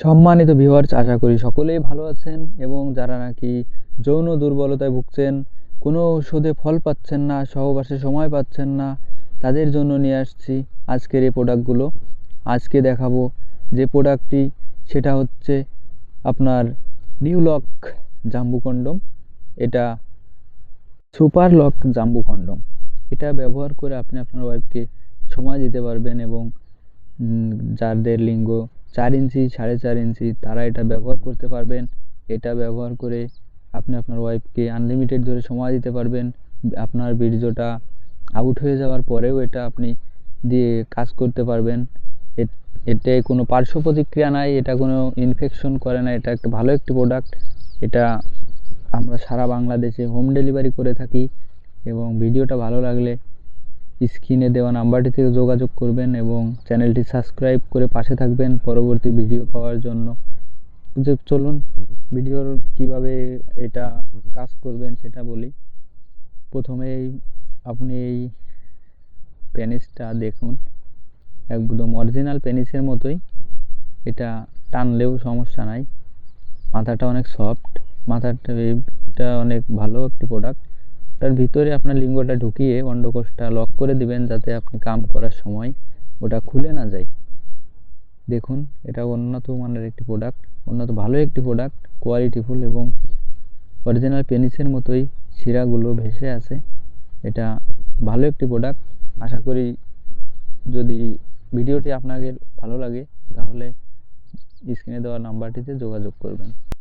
সম্মানিত ভিউয়ার্স আশা করি সকলেই ভালো আছেন এবং যারা নাকি যৌন দুর্বলতায় ভুগছেন, কোনো ওষুধে ফল পাচ্ছেন না, সহবাসে সময় পাচ্ছেন না, তাদের জন্য নিয়ে আসছি আজকের এই প্রোডাক্টগুলো আজকে দেখাবো যে প্রোডাক্টটি সেটা হচ্ছে আপনার নিউ লক জাম্বু কন্ডম। এটা সুপার লক জাম্বু কন্ডম। এটা ব্যবহার করে আপনি আপনার ওয়াইফকে সময় দিতে পারবেন এবং যাদের লিঙ্গ চার ইঞ্চি, সাড়ে চার ইঞ্চি, তারা এটা ব্যবহার করতে পারবেন। এটা ব্যবহার করে আপনি আপনার ওয়াইফকে আনলিমিটেড ধরে সময় দিতে পারবেন। আপনার বীর্যটা আউট হয়ে যাওয়ার পরেও এটা আপনি দিয়ে কাজ করতে পারবেন। এতে কোনো পার্শ্ব প্রতিক্রিয়া নাই, এটা কোনো ইনফেকশন করে না, এটা একটা ভালো একটি প্রোডাক্ট এটা আমরা সারা বাংলাদেশে হোম ডেলিভারি করে থাকি এবং ভিডিওটা ভালো লাগলে স্ক্রিনে দেওয়া নাম্বারটি থেকে যোগাযোগ করবেন এবং চ্যানেলটি সাবস্ক্রাইব করে পাশে থাকবেন পরবর্তী ভিডিও পাওয়ার জন্য। যে চলুন ভিডিওর কীভাবে এটা কাজ করবেন সেটা বলি। প্রথমেই আপনি এই পেনিসটা দেখুন। একদম অরিজিনাল পেনিসের মতোই। এটা টানলেও সমস্যা নাই। মাথাটা অনেক সফট। মাথাটা অনেক ভালো একটি প্রোডাক্ট তার ভিতরে আপনার লিঙ্গটা ঢুকিয়ে অন্ডকোষটা লক করে দিবেন যাতে আপনি কাম করার সময় ওটা খুলে না যায়। দেখুন, এটা উন্নত মানের একটি প্রোডাক্ট উন্নত ভালো একটি প্রোডাক্ট কোয়ালিটিফুল এবং অরিজিনাল পেনিসের মতোই শিরাগুলো ভেসে আছে। এটা ভালো একটি প্রোডাক্ট আশা করি যদি ভিডিওটি আপনাদের ভালো লাগে, তাহলে স্ক্রিনে দেওয়া নাম্বারটিতে যোগাযোগ করবেন।